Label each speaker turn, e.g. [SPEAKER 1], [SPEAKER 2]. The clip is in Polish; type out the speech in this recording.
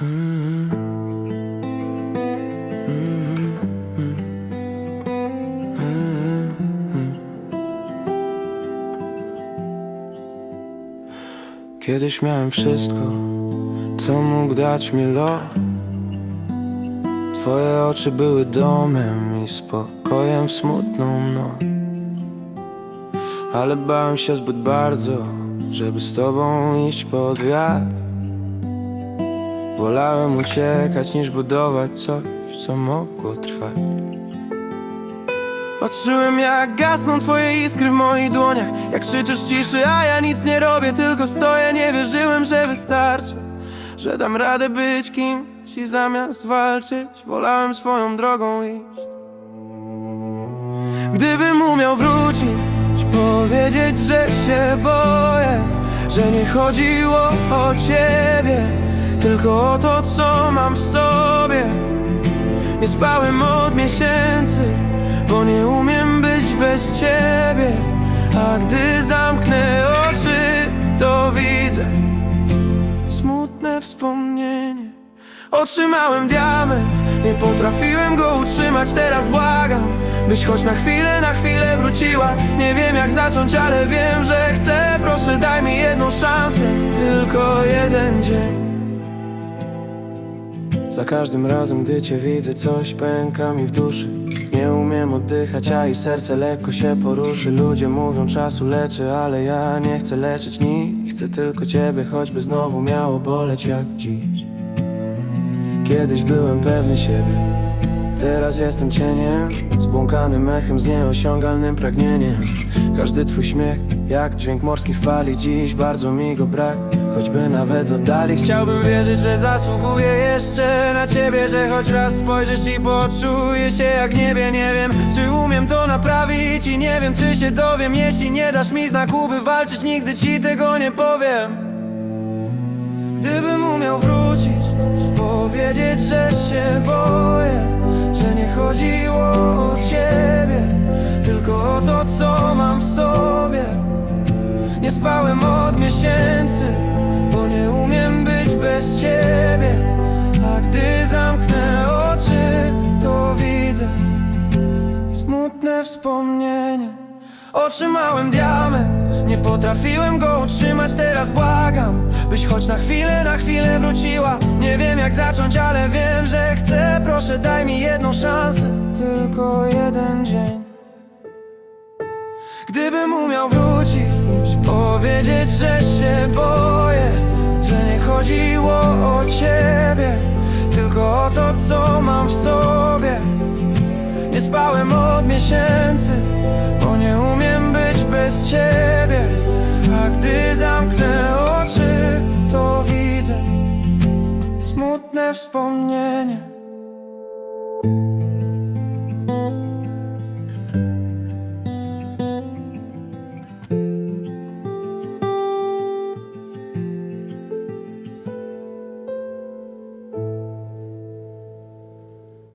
[SPEAKER 1] Kiedyś miałem wszystko, co mógł dać mi los. Twoje oczy były domem i spokojem w smutną noc. Ale bałem się zbyt bardzo, żeby z tobą iść pod wiatr. Wolałem uciekać niż budować coś, co mogło trwać. Patrzyłem jak gasną twoje iskry w moich dłoniach. Jak krzyczysz ciszy, a ja nic nie robię Tylko stoję, nie wierzyłem, że wystarczy Że dam radę być kimś i zamiast walczyć Wolałem swoją drogą iść. Gdybym umiał wrócić Powiedzieć, że się boję Że nie chodziło o ciebie Tylko to, co mam w sobie nie spałem od miesięcy, bo nie umiem być bez ciebie. A gdy zamknę oczy, to widzę smutne wspomnienie. Otrzymałem diament, nie potrafiłem go utrzymać, teraz błagam, byś choć na chwilę, na chwilę wróciła. Nie wiem jak zacząć, ale wiem, że chcę. Proszę, daj mi jedną szansę, tylko jeden dzień. Za każdym razem, gdy cię widzę, coś pęka mi w duszy. Nie umiem oddychać, a i serce lekko się poruszy. Ludzie mówią, czasu leczy, ale ja nie chcę leczyć nic Chcę tylko ciebie, choćby znowu miało boleć jak dziś. Kiedyś byłem pewny siebie Teraz jestem cieniem Zbłąkanym echem z nieosiągalnym pragnieniem. Każdy twój śmiech jak dźwięk morskich fali Dziś bardzo mi go brak. Choćby nawet z oddali Chciałbym wierzyć, że zasługuję jeszcze na ciebie Że choć raz spojrzysz i poczuję się jak niebie Nie wiem, czy umiem to naprawić I nie wiem, czy się dowiem. Jeśli nie dasz mi znaku, by walczyć Nigdy ci tego nie powiem. Gdybym umiał wrócić Powiedzieć, że się boję nie chodziło o ciebie Tylko o to, co mam w sobie. Nie spałem od miesięcy Bo nie umiem być bez ciebie. A gdy zamknę oczy To widzę smutne wspomnienie. Otrzymałem diament, nie potrafiłem go utrzymać Teraz błagam, byś choć na chwilę, na chwilę wróciła. Nie wiem jak zacząć, ale wiem, Proszę daj mi jedną szansę, tylko jeden dzień Gdybym umiał wrócić, powiedzieć, że się boję Że nie chodziło o ciebie, tylko o to, co mam w sobie nie spałem od miesięcy, bo nie umiem być bez ciebie. A gdy zamknę oczy, to widzę smutne wspomnienie. you.